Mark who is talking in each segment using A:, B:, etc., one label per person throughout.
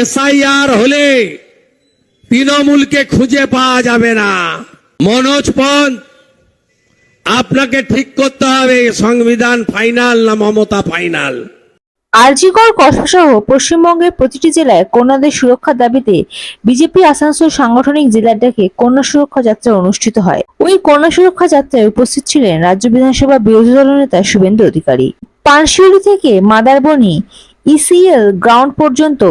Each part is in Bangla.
A: এসআইআর হলে তৃণমূলকে খুঁজে পাওয়া যাবে না। মনোজ পন্থ, আপনাকে ঠিক করতে হবে, সংবিধান ফাইনাল না মমতা ফাইনাল?
B: আরজিকর কসবাসহ পশ্চিমবঙ্গের প্রতিটি জেলায় কন্যাদের সুরক্ষার দাবিতে বিজেপি আসানসোল সাংগঠনিক জেলার ডেকে কন্যা সুরক্ষা যাত্রা অনুষ্ঠিত হয়। ওই কন্যা সুরক্ষা যাত্রায় উপস্থিত ছিলেন রাজ্য বিধানসভা বিরোধী দল নেতা শুভেন্দু অধিকারী। পানশিউলি থেকে মাদারবনি ইসিএল গ্রাউন্ড পর্যন্ত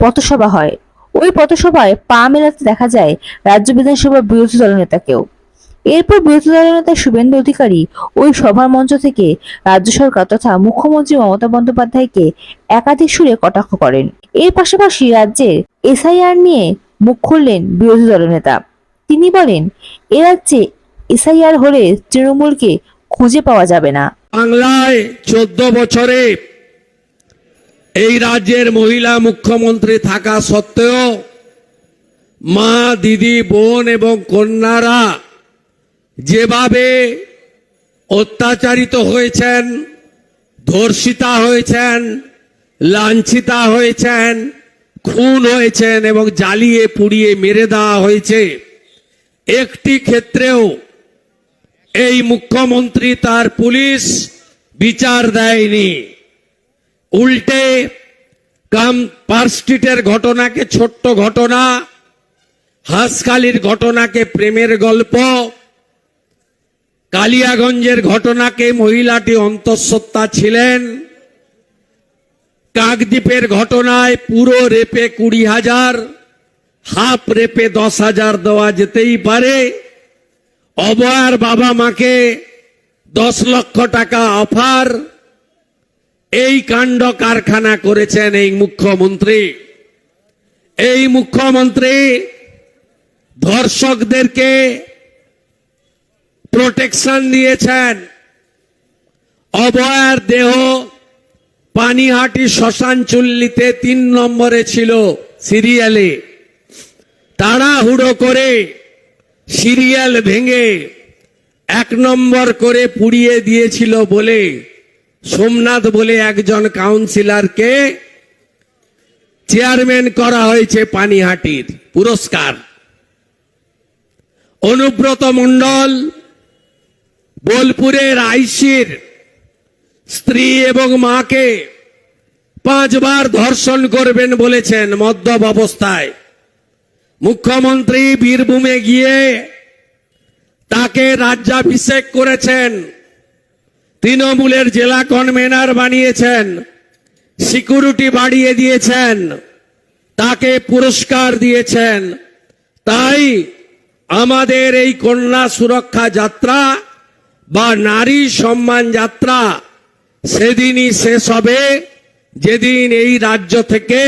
B: পথসভা হয়। ওই পথসভায় পা মেলাতে দেখা যায় রাজ্য বিধানসভার বিরোধী দল নেতাকেও। এরপর বিরোধী দলনেতা শুভেন্দু অধিকারী ওই সভার মঞ্চ থেকে রাজ্য সরকার তথা মুখ্যমন্ত্রী মমতা বন্দ্যোপাধ্যায়কে একাধিক সুরে কটাক্ষ করেন। এর পাশাপাশি রাজ্যের এসআইআর নিয়ে মুখ খুললেন বিরোধী দলনেতা তিনি বলেন, এ রাজ্যে এসআইআর হলে তৃণমূলকে খুঁজে পাওয়া যাবে না।
A: বাংলায় চোদ্দ বছরে এই রাজ্যের মহিলা মুখ্যমন্ত্রী থাকা সত্ত্বেও মা, দিদি, বোন এবং কন্যারা যেভাবে অত্যাচারিত হয়েছেন, ধর্ষিতা হয়েছেন, লাঞ্ছিতা হয়েছেন, খুন হয়েছেন এবং জ্বালিয়ে পুড়িয়ে মেরে দেওয়া হয়েছে, একটি ক্ষেত্রেও এই মুখ্যমন্ত্রী তার পুলিশ বিচার দেয়নি। উল্টে কাম পার্কস্ট্রিটের ঘটনাকে ছোট্ট ঘটনা, হাঁসখালির ঘটনাকে প্রেমের গল্প, কালিয়াগঞ্জের ঘটনাকে মহিলাটি অন্তঃসত্ত্বা ছিলেন, কাকদ্বীপের ঘটনায় পুরো রেপে কুড়ি হাজার, হাফ রেপে দশ হাজার দেওয়া যেতেই পারে। অবয়ার বাবা মাকে দশ লক্ষ টাকা অফার এই কাণ্ড কারখানা করেছেন এই মুখ্যমন্ত্রী। এই মুখ্যমন্ত্রী ধর্ষকদেরকে প্রোটেকশন দিয়েছেন। অবয়ার দেহ পানিহাটি শ্মশান চুল্লিতে তিন নম্বরে ছিল সিরিয়ালে। তাড়াহুড়ো করে সিরিয়াল ভেঙে এক নম্বর করে পুড়িয়ে দিয়েছিল বলে সোমনাথ বলে একজন কাউন্সিলরকে চেয়ারম্যান করা হয়েছে পানিহাটির। পুরস্কার। অনুব্রত মণ্ডল বোলপুরের আইসির স্ত্রী এবং মাকে পাঁচবার ধর্ষণ করবেন বলেছেন মদ্যপ অবস্থায়। মুখ্যমন্ত্রী বীরভূমে গিয়ে তাকে রাজ্যাভিষেক করেছেন। তৃণমূলের জেলা কনভেনার বানিয়েছেন, সিকিউরিটি বাড়িয়ে দিয়েছেন, তাকে পুরস্কার দিয়েছেন। তাই আমাদের এই কন্যা সুরক্ষা যাত্রা বা নারী সম্মান যাত্রা সেদিনই শেষ হবে। যেদিন এই রাজ্য থেকে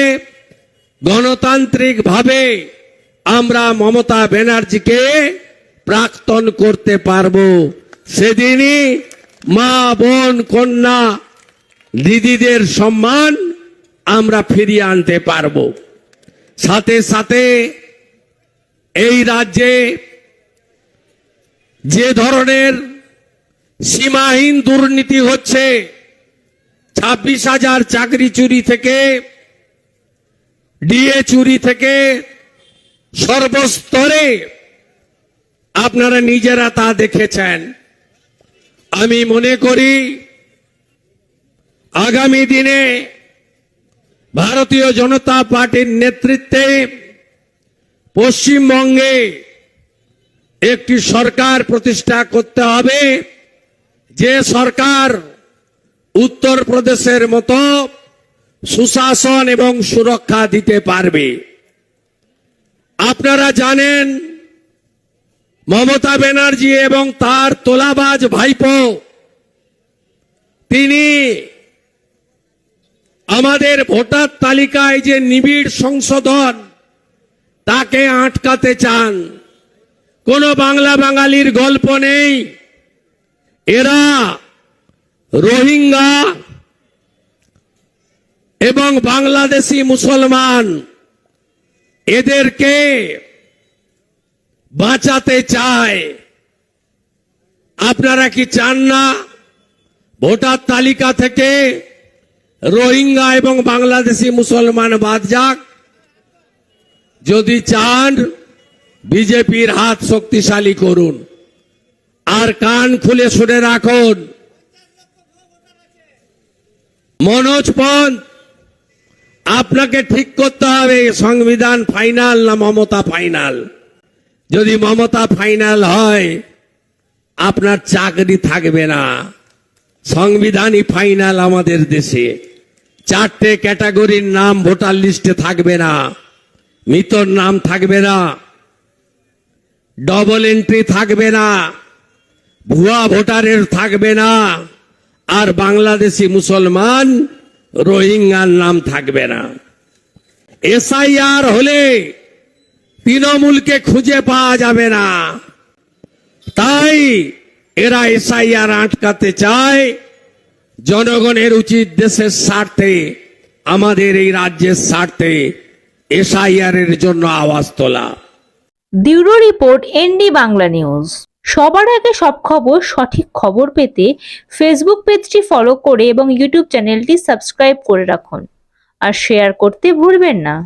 A: গণতান্ত্রিকভাবে আমরা মমতা ব্যানার্জিকে প্রাক্তন করতে পারব, সেদিনই মা, বোন, কন্যা, দিদিদের সম্মান আমরা ফিরিয়ে আনতে পারব। সাথে সাথে এই রাজ্যে যে ধরনের সীমাহীন দুর্নীতি হচ্ছে, ছাব্বিশ হাজার চাকরি চুরি থেকে, ডিএ চুরি থেকে সর্বস্তরে আপনারা নিজেরা তা দেখেছেন। আমি মনে করি আগামী দিনে ভারতীয় জনতা পার্টির নেতৃত্বে পশ্চিমবঙ্গে একটি সরকার প্রতিষ্ঠা করতে হবে। যে সরকার উত্তরপ্রদেশের মতো সুশাসন এবং সুরক্ষা দিতে পারবে। আপনারা জানেন মমতা ব্যানার্জি এবং তার তোলাবাজ ভাইপো, তিনি আমাদের ভোটার তালিকায় যে নিবিড় সংশোধন, তাকে আটকাতে চান। কোন বাংলা বাঙালির গল্প নেই। এরা রোহিঙ্গা এবং বাংলাদেশি মুসলমান। এদেরকে বাঁচাতে চায়। আপনারা কি চান না? ভোটার তালিকা থেকে রোহিঙ্গা এবং বাংলাদেশি মুসলমান বাদ যাক। যদি চান, বিজেপির হাত শক্তিশালী করুন। আর কান খুলে শুনে রাখুন। মনোজ পন্থ, আপনাকে ঠিক করতে হবে, সংবিধান ফাইনাল না মমতা ফাইনাল? যদি মমতা ফাইনাল হয়, আপনার চাকরি থাকবে না। সংবিধানই ফাইনাল আমাদের দেশে। চারটে ক্যাটাগরির নাম ভোটার লিস্টে থাকবে না। মৃতর নাম থাকবে না। ডবল এন্ট্রি থাকবে না। ভুয়া ভোটারের থাকবে না। আর বাংলাদেশি মুসলমান রোহিঙ্গার নাম থাকবে না। এসআইআর হলে তৃণমূলকে খুঁজে পাওয়া যাবে না। তাই এরা এসআইআর আটকাতে চায়। জনগণের উচিত দেশের স্বার্থে, আমাদের এই রাজ্যের স্বার্থে এসআইআর এর জন্য আওয়াজ তোলা।
B: Bureau report ND Bangla news. সবার আগে সব খবর, সঠিক খবর পেতে ফেসবুক পেজটি ফলো করে এবং ইউটিউব চ্যানেলটি সাবস্ক্রাইব করে রাখুন। আর শেয়ার করতে ভুলবেন না।